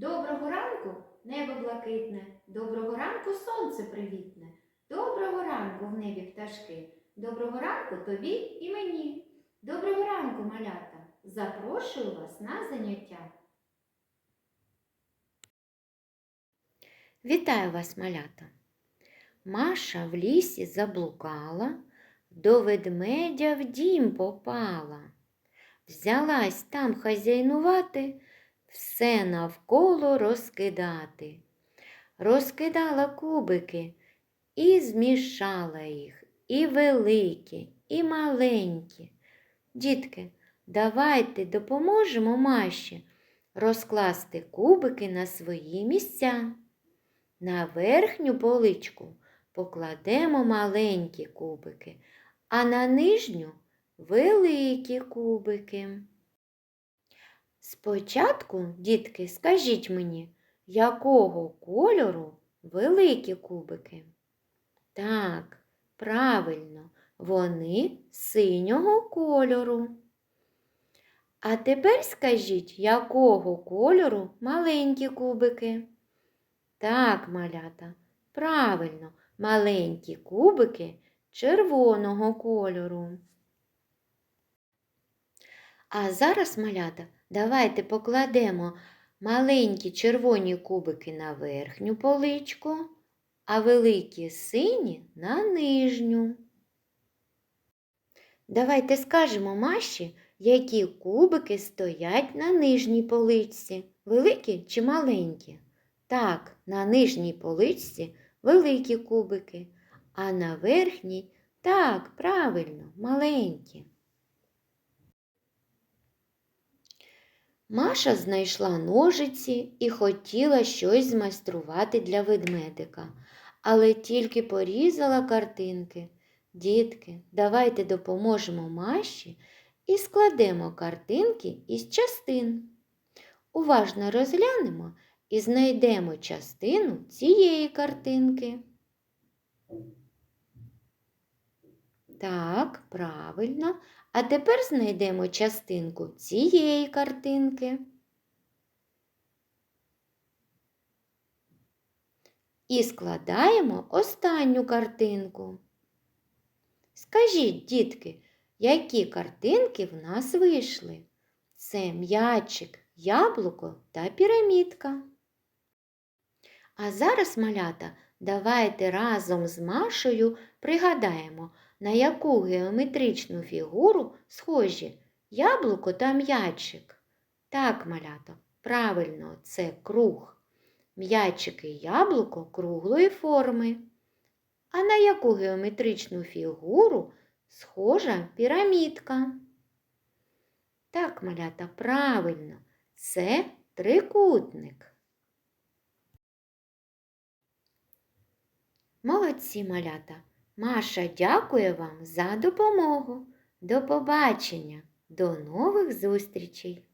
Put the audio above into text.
Доброго ранку, небо блакитне, доброго ранку сонце привітне, доброго ранку в небі пташки, доброго ранку тобі і мені. Доброго ранку, малята! Запрошую вас на заняття. Вітаю вас, малята. Маша в лісі заблукала, до ведмедя в дім попала. Взялась там хазяйнувати, все навколо розкидати. Розкидала кубики і змішала їх, і великі, і маленькі. Дітки, давайте допоможемо Маші розкласти кубики на свої місця. На верхню поличку покладемо маленькі кубики, а на нижню великі кубики. Спочатку, дітки, скажіть мені, якого кольору великі кубики? Так, правильно, вони синього кольору. А тепер скажіть, якого кольору маленькі кубики? Так, малята, правильно, маленькі кубики червоного кольору. А зараз, малята, давайте покладемо маленькі червоні кубики на верхню поличку, а великі сині на нижню. Давайте скажемо Маші, які кубики стоять на нижній поличці, великі чи маленькі. Так, на нижній поличці великі кубики, а на верхній так, правильно, маленькі. Маша знайшла ножиці і хотіла щось змайструвати для ведмедика, але тільки порізала картинки. Дітки, давайте допоможемо Маші і складемо картинки із частин. Уважно розглянемо і знайдемо частину цієї картинки. Так, правильно. А тепер знайдемо частинку цієї картинки. І складаємо останню картинку. Скажіть, дітки, які картинки в нас вийшли? Це м'ячик, яблуко та пірамідка. А зараз, малята, давайте разом з Машею пригадаємо, на яку геометричну фігуру схожі яблуко та м'ячик. Так, малята, правильно, це круг. М'ячик і яблуко круглої форми. А на яку геометричну фігуру схожа пірамідка? Так, малята, правильно, це трикутник. Молодці малята! Маша дякує вам за допомогу. До побачення, до нових зустрічей!